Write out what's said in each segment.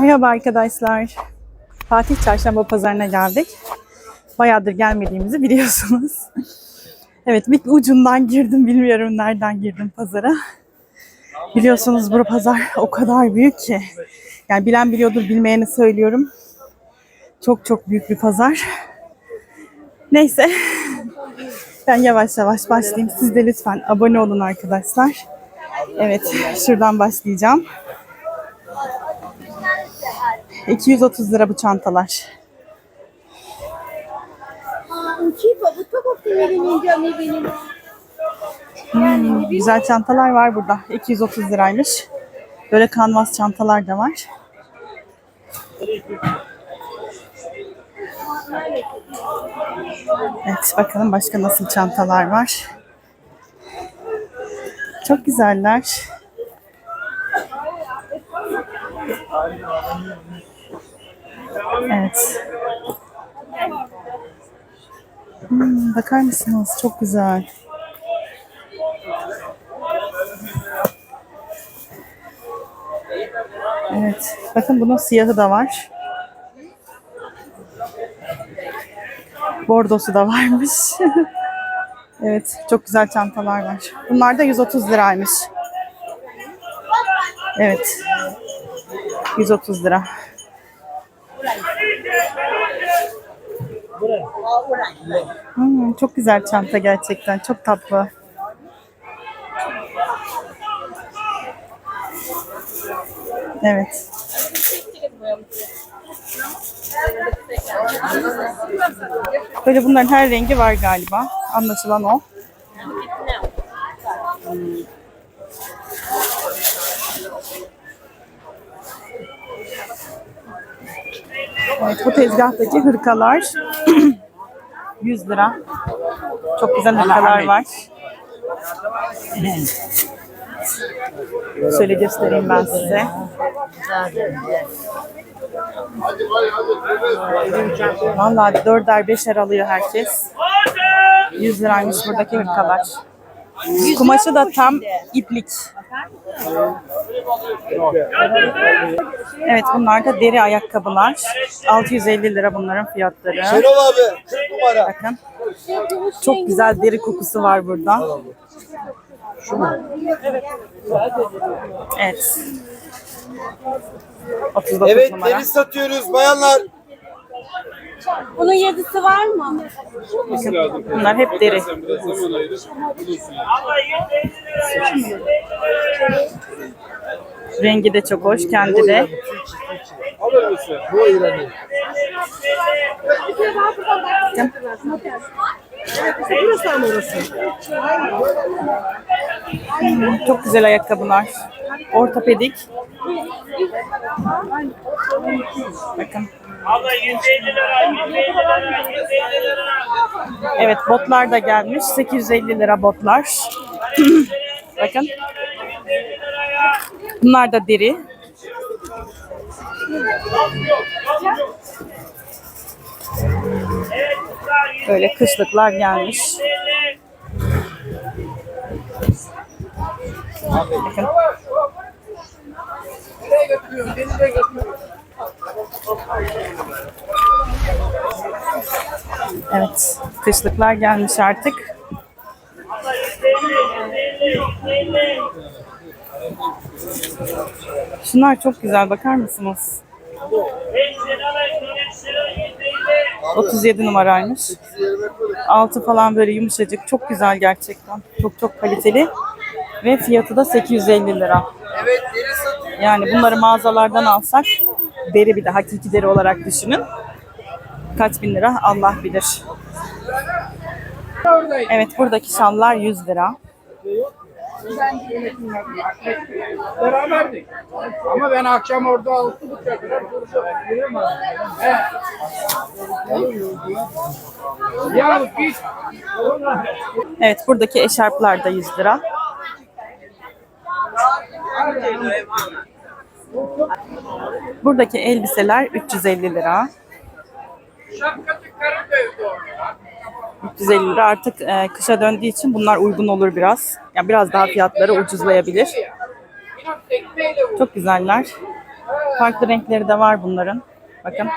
Merhaba arkadaşlar. Fatih Çarşamba Pazarı'na geldik. Bayağıdır gelmediğimizi biliyorsunuz. Evet bir ucundan girdim. Bilmiyorum nereden girdim pazara. Biliyorsunuz bu pazar o kadar büyük ki. Yani bilen biliyordur bilmeyeni söylüyorum. Çok çok büyük bir pazar. Neyse. Ben yavaş yavaş başlayayım. Siz de lütfen abone olun arkadaşlar. Evet şuradan başlayacağım. 230 lira bu çantalar. Hmm, güzel çantalar var burada. 230 liraymış. Böyle kanvas çantalar da var. Evet bakalım başka nasıl çantalar var. Çok güzeller. Evet. Hmm, bakar mısınız? Çok güzel. Evet. Bakın bunun siyahı da var. Bordosu da varmış. evet. Çok güzel çantalar var. Bunlar da 130 liraymış. Evet. 130 lira. Hmm, çok güzel çanta gerçekten. Çok tatlı. Evet. Böyle bunların her rengi var galiba. Anlaşılan o. Evet, bu tezgahtaki hırkalar 100 lira. Çok güzel hırkalar var. Şöyle göstereyim ben size. Vallahi dörder beşer alıyor herkes. 100 liraymış buradaki hırkalar. Kumaşı da tam iplik. Evet bunlar da deri ayakkabılar. 650 lira bunların fiyatları. Şenol abi 40 numara. Bakın. Çok güzel deri kokusu var burada. Evet. 39 Evet numara. deniz satıyoruz bayanlar. Bunun yazısı var mı? Bunlar hep deri. Rengi de çok hoş. Kendi de. Çok güzel ayakkabılar. Ortopedik. Bakın. Abla 150 lira, 150 lira, 150 lira. Evet botlar da gelmiş. 850 lira botlar. Bakın. Bunlar da deri. Böyle kışlıklar gelmiş. Bakın. Evet, kışlıklar gelmiş artık. Şunlar çok güzel, bakar mısınız? 37 numaraymış. Altı falan böyle yumuşacık, çok güzel gerçekten. Çok çok kaliteli. Ve fiyatı da 850 lira. Evet. Yani bunları mağazalardan alsak deri bir de hakiki deri olarak düşünün. Kaç bin lira Allah bilir. Evet buradaki şallar 100 lira. Beraberdik. Ama ben akşam orada altı buçuk kadar. He. Ya git. Evet buradaki eşarplar da 100 lira. Buradaki elbiseler 350 lira. Şapkacı karı dövdü orada. 350 lira artık e, kışa döndüğü için bunlar uygun olur biraz. Yani biraz daha fiyatları ucuzlayabilir. Çok güzeller. Farklı renkleri de var bunların. Bakın.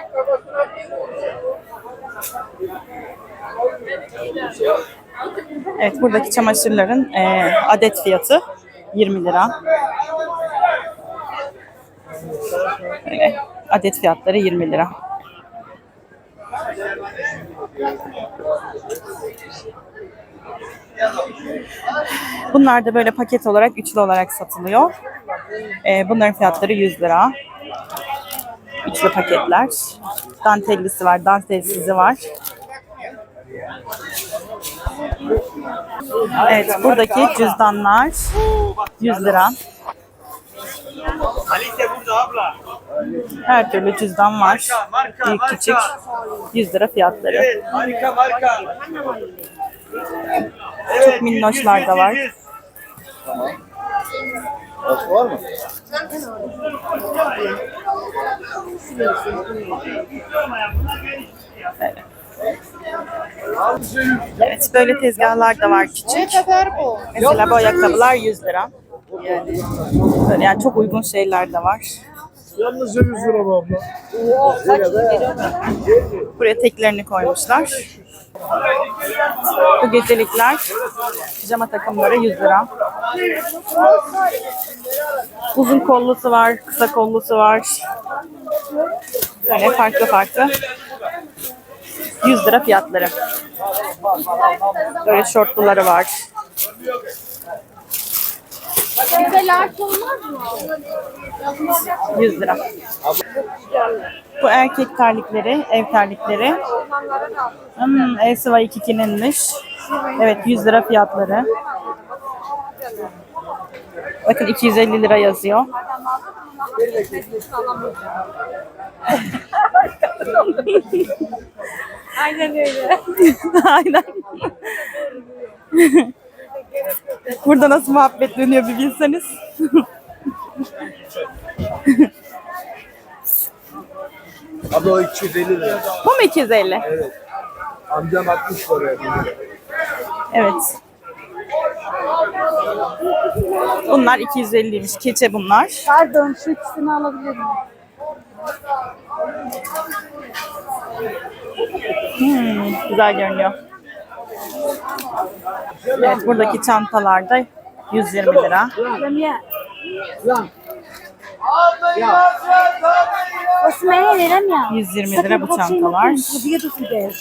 Evet buradaki çamaşırların e, adet fiyatı 20 lira. Böyle adet fiyatları 20 lira. Bunlar da böyle paket olarak üçlü olarak satılıyor. Ee, bunların fiyatları 100 lira. Üçlü paketler. Dantellisi var, dantelsizi var. Evet, buradaki cüzdanlar 100 lira. Her türlü cüzdan var. Marka, Büyük marka. küçük 100 lira fiyatları. Evet, harika marka. Çok minnoşlar da var. Başka var mı? Evet, böyle tezgahlar da var küçük. Mesela bu ayakkabılar 100 lira. Böyle yani çok uygun şeyler de var. Yalnız 100 lira bu abla. Buraya teklerini koymuşlar. Bu gecelikler, pijama takımları 100 lira. Uzun kollusu var, kısa kollusu var. Böyle farklı farklı. 100 lira fiyatları. Böyle şortluları var. Large olmaz mı? 100 lira. Bu erkek terlikleri, ev terlikleri. Hmm, Elsiva 22'ninmiş. Evet 100 lira fiyatları. Bakın 250 lira yazıyor. Aynen öyle. Aynen. Burada nasıl muhabbet dönüyor bir bilseniz. Abla o 250 lira. Bu mu 250? Amcam 60 lira. Evet. Bunlar 250'ymiş. Keçe bunlar. Pardon şu ikisini alabilir miyim? Hmm, güzel görünüyor. Evet, buradaki çantalar da 120 lira. Lamia. واسمعي لي لميا 120 lira bu çantalar. بيده في البيت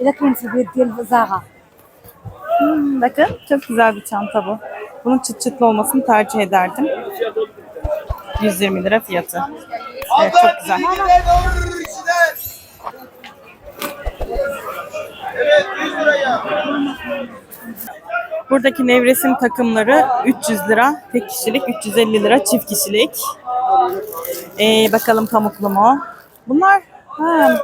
اذا كان في البيت ديال زاغا Hmm, bakın çok güzel bir çanta bu. Bunun çıt çıtlı olmasını tercih ederdim. 120 lira fiyatı. Evet çok güzel. Evet 100 liraya. Buradaki nevresim takımları 300 lira. Tek kişilik 350 lira çift kişilik. Ee, bakalım pamuklu mu? Bunlar ha.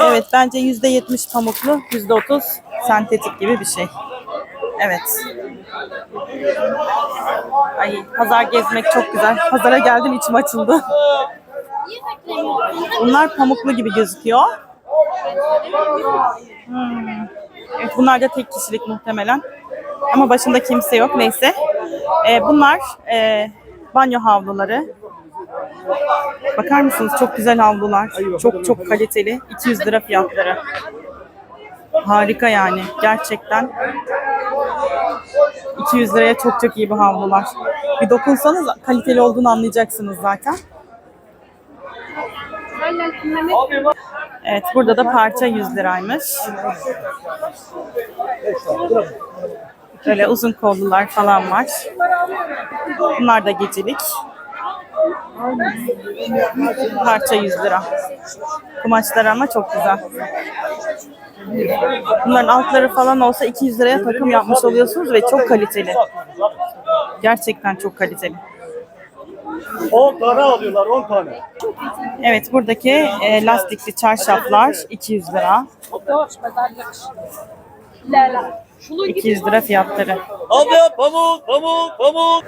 Evet bence %70 pamuklu, %30 sentetik gibi bir şey. Evet. Ay pazar gezmek çok güzel. Pazara geldim içim açıldı. Bunlar pamuklu gibi gözüküyor. Hmm. Evet, bunlar da tek kişilik muhtemelen. Ama başında kimse yok. Neyse. Ee, bunlar e, banyo havluları. Bakar mısınız? Çok güzel havlular. Çok çok kaliteli. 200 lira fiyatları. Harika yani. Gerçekten. 200 liraya çok çok iyi bir havlular. Bir dokunsanız kaliteli olduğunu anlayacaksınız zaten. Evet burada da parça 100 liraymış. Böyle uzun kollular falan var. Bunlar da gecelik. Parça 100 lira. Kumaşlar ama çok güzel. Bunların altları falan olsa 200 liraya takım yapmış oluyorsunuz ve çok kaliteli. Gerçekten çok kaliteli. 10 tane alıyorlar 10 tane. Evet buradaki e, lastikli çarşaflar 200 lira. 200 lira fiyatları. Abla pamuk pamuk pamuk.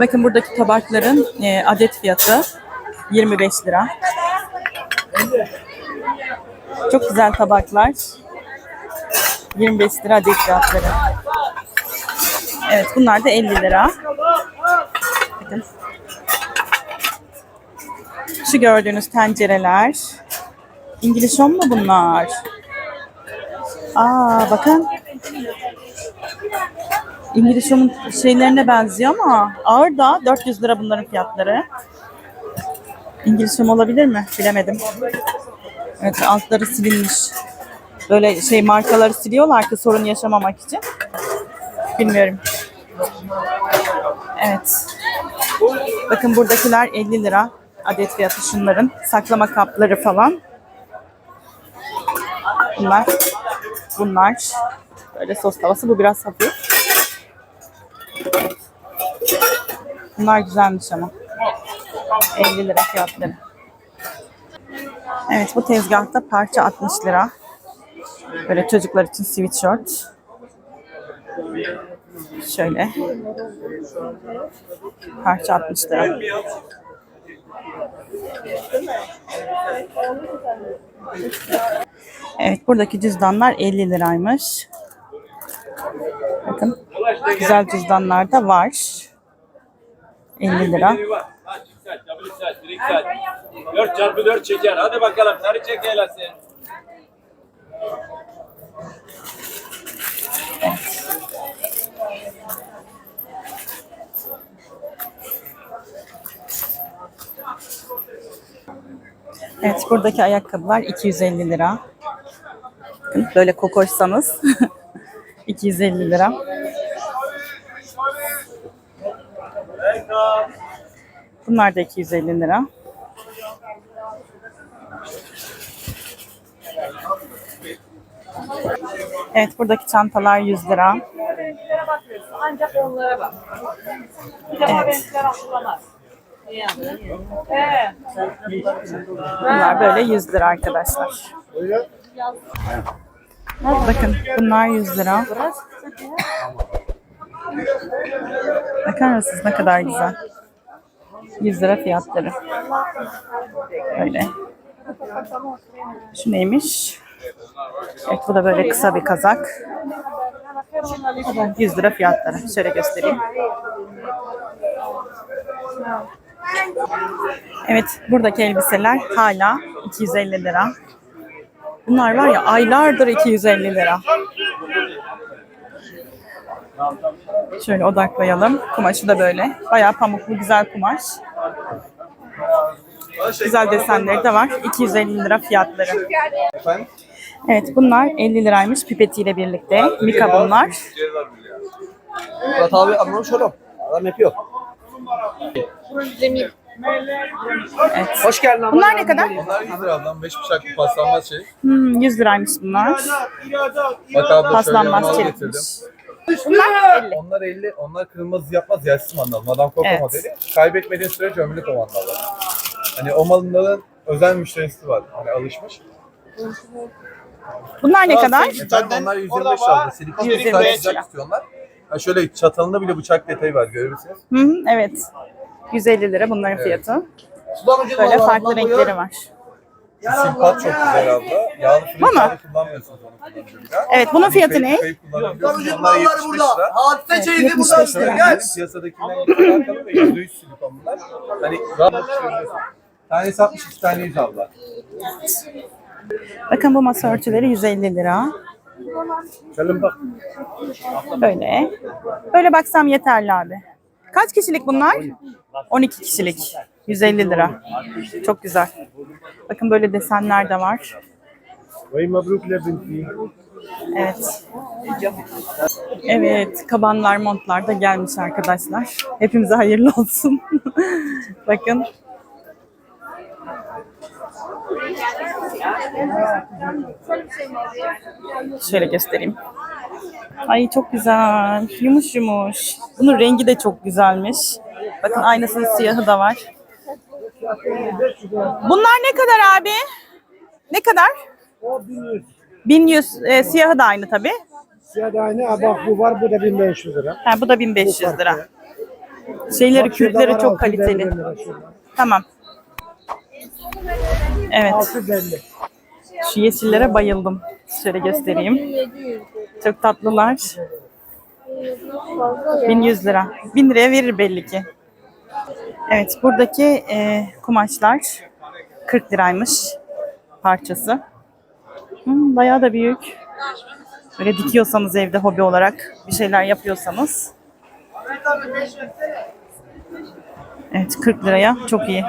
Bakın buradaki tabakların e, adet fiyatı 25 lira. Çok güzel tabaklar. 25 lira adet fiyatları. Evet bunlar da 50 lira. Bakın. Şu gördüğünüz tencereler. İngiliz home mu bunlar? Aa bakın. İngiliz home'un şeylerine benziyor ama ağır da 400 lira bunların fiyatları. İngiliz home olabilir mi? Bilemedim. Evet altları silinmiş. Böyle şey markaları siliyorlar ki sorun yaşamamak için. Bilmiyorum. Evet. Bakın buradakiler 50 lira adet fiyatı şunların. Saklama kapları falan. Bunlar. Bunlar. Böyle sos tavası. Bu biraz hafif. Bunlar güzelmiş ama. 50 lira fiyatları. Evet bu tezgahta parça 60 lira. Böyle çocuklar için sweatshirt. Şöyle. Parça 60 lira. Evet buradaki cüzdanlar 50 liraymış. Bakın güzel cüzdanlar da var. 50 lira. 4 çarpı 4 çeker. Hadi bakalım sarı çek eylesi. Evet buradaki ayakkabılar 250 lira. Bakın, Böyle kokoşsanız 250 lira. Bunlar da 250 lira. Evet buradaki çantalar 100 lira. Ancak onlara bak. Bir de Evet. Bunlar böyle 100 lira arkadaşlar. Bakın bunlar 100 lira. Bakar mısınız ne kadar güzel. 100 lira fiyatları. Öyle. Şu neymiş? Evet bu da böyle kısa bir kazak. O da 100 lira fiyatları. Şöyle göstereyim. Evet buradaki elbiseler hala 250 lira. Bunlar var ya aylardır 250 lira. Şöyle odaklayalım. Kumaşı da böyle. Bayağı pamuklu güzel kumaş. Güzel desenleri de var. 250 lira fiyatları. Evet bunlar 50 liraymış pipetiyle birlikte. Mika bunlar. Murat abi anlamış oğlum. Adam yapıyor. Evet. Hoş geldin abi. Bunlar ne kadar? Bunlar 100 lira ablam. 5 bıçaklı paslanmaz şey. Hmm, 100 liraymış bunlar. Bak abla şöyle Paslanmaz yanına çelikmiş. getirdim. Bunlar 50. Onlar 50, onlar kırılmaz yapmaz yersiz mandal. Madame Coco Evet. modeli. Kaybetmediğin sürece ömürlük o mandallar. Hani o malların özel müşterisi var. Hani alışmış. Bunlar ne kadar? Efendim onlar 125 lira. Silikon 125 sadece lira. sıcak istiyorlar. Ha şöyle çatalında bile bıçak detayı var görebilirsiniz. Hı hı, evet. 150 lira bunların fiyatı. Böyle farklı renkleri var. Simpat çok güzel abla. Yağlı Bu mu? fırın kullanmıyorsunuz onu. Evet bunun fiyatı ne? Onlar 75 lira. Hadise Evet, çeyizi 75 burada. Yani piyasadakinden alakalı ve %100 silikon bunlar. Hani. Tanesi 62 tane 100 abla. Bakın bu masa örtüleri 150 lira. Gelin bak. Böyle. Böyle baksam yeterli abi. Kaç kişilik bunlar? 12 kişilik. 150 lira. Çok güzel. Bakın böyle desenler de var. Evet. Evet, kabanlar, montlar da gelmiş arkadaşlar. Hepimize hayırlı olsun. Bakın. Şöyle göstereyim. Ay çok güzel. Yumuş yumuş. Bunun rengi de çok güzelmiş. Bakın aynasının siyahı da var. Bunlar ne kadar abi? Ne kadar? O 1100. 1100. E, siyahı da aynı tabii. Siyah da aynı. Ha, bak bu var bu da 1500 lira. Ha, bu da 1500 lira. Şeyleri, Bak var çok 650 kaliteli. Tamam. Evet. 650. Şu yeşillere bayıldım. Şöyle göstereyim. Çok tatlılar. 1100 lira. 1000 liraya verir belli ki. Evet buradaki e, kumaşlar 40 liraymış parçası. Hmm, bayağı da büyük. Böyle dikiyorsanız evde hobi olarak bir şeyler yapıyorsanız. Evet 40 liraya çok iyi.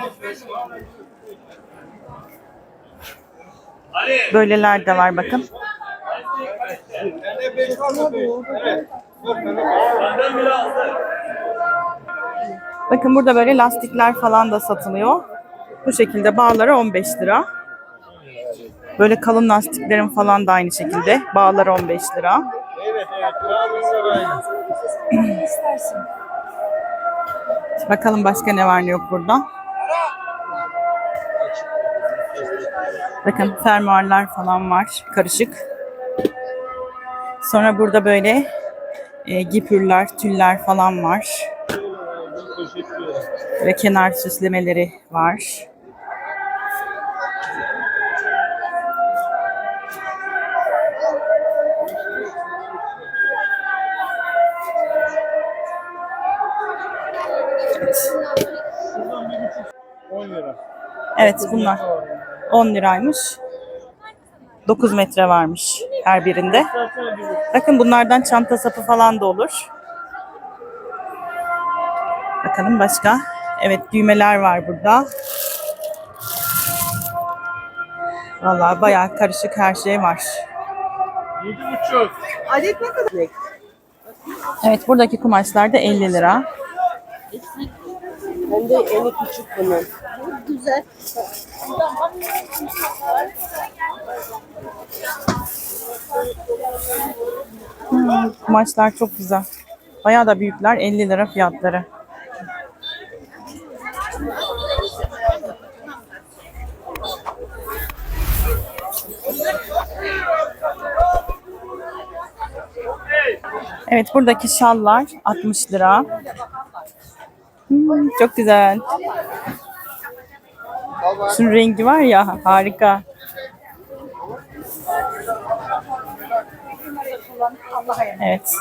Böyleler de var bakın. Bakın burada böyle lastikler falan da satılıyor. Bu şekilde bağları 15 lira. Böyle kalın lastiklerin falan da aynı şekilde. Bağları 15 lira. Bakalım başka ne var ne yok burada. Bakın fermuarlar falan var. Karışık. Sonra burada böyle e, gipürler, tüller falan var. Ve kenar süslemeleri var. Evet bunlar 10 liraymış. 9 metre varmış her birinde. Bakın bunlardan çanta sapı falan da olur. Bakalım başka. Evet düğmeler var burada. Vallahi bayağı karışık her şey var. Adet ne kadar? Evet buradaki kumaşlar da 50 lira. Hem de eli küçük bunun. Güzel. Kumaşlar çok güzel. Bayağı da büyükler 50 lira fiyatları. Evet buradaki şallar 60 lira. Hmm, çok güzel. Şunun rengi var ya harika. Evet.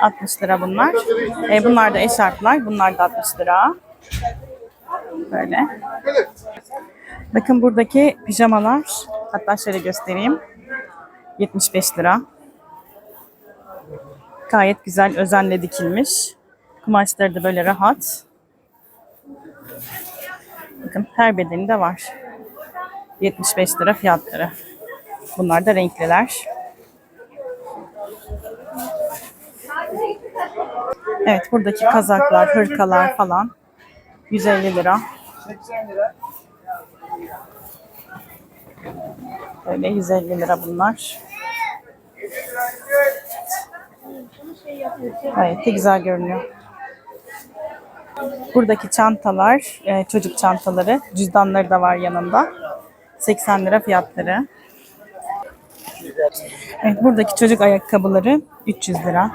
60 lira bunlar. E, bunlar da eşarplar. Bunlar da 60 lira. Böyle. Bakın buradaki pijamalar. Hatta şöyle göstereyim. 75 lira. Gayet güzel özenle dikilmiş. Kumaşları da böyle rahat. Bakın her bedeni de var. 75 lira fiyatları. Bunlar da renkliler. Evet buradaki kazaklar, hırkalar falan 150 lira. Böyle 150 lira bunlar. Gayet de güzel görünüyor. Buradaki çantalar, e, çocuk çantaları, cüzdanları da var yanında. 80 lira fiyatları. Evet, buradaki çocuk ayakkabıları 300 lira.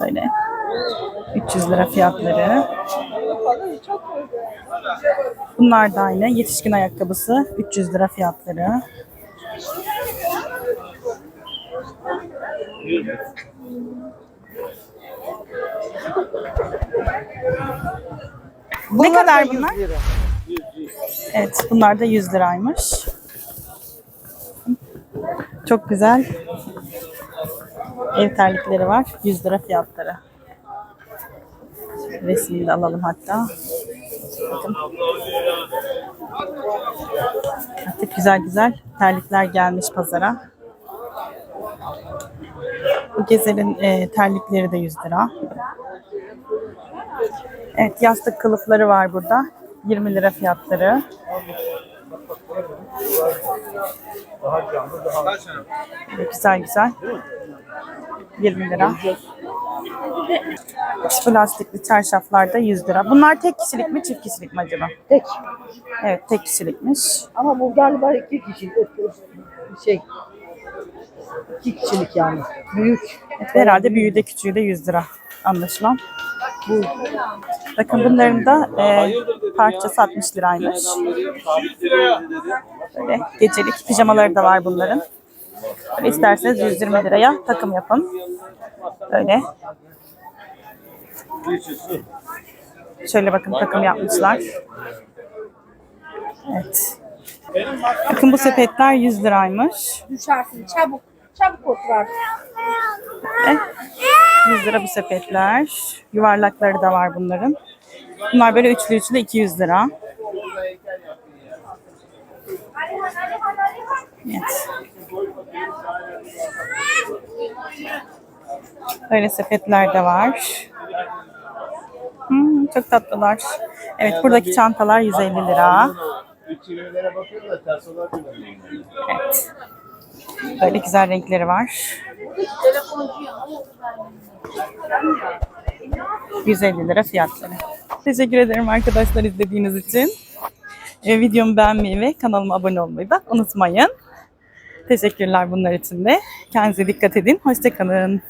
Böyle. 300 lira fiyatları. Bunlar da aynı. Yetişkin ayakkabısı 300 lira fiyatları. Ne kadar bunlar? Evet, bunlar da 100 liraymış. Çok güzel ev terlikleri var. 100 lira fiyatları. Resmini de alalım hatta. Bakın. Artık güzel güzel terlikler gelmiş pazara. Bu gezerin e, terlikleri de 100 lira. Evet yastık kılıfları var burada. 20 lira fiyatları. Güzel güzel. 20 lira. Plastikli çarşaflar da 100 lira. Bunlar tek kişilik mi çift kişilik mi acaba? Tek. Evet tek kişilikmiş. Ama bu galiba iki kişi. Şey. iki kişilik yani. Büyük. Evet, herhalde büyüğü de küçüğü de 100 lira anlaşılan. Bu. Bakın bunların da e, parçası 60 liraymış. Böyle gecelik pijamaları da var bunların. Böyle isterseniz 120 liraya takım yapın. Böyle. Şöyle bakın takım yapmışlar. Evet. Bakın bu sepetler 100 liraymış. Düşersin çabuk. Çabuk otur artık. 100 lira bu sepetler. Yuvarlakları da var bunların. Bunlar böyle üçlü üçlü 200 lira. Evet. Böyle sepetler de var. Hmm, çok tatlılar. Evet buradaki çantalar 150 lira. Evet. Böyle güzel renkleri var. 150 lira fiyatları. Teşekkür ederim arkadaşlar izlediğiniz için. Ee, videomu beğenmeyi ve kanalıma abone olmayı da unutmayın. Teşekkürler bunlar için de. Kendinize dikkat edin. Hoşçakalın.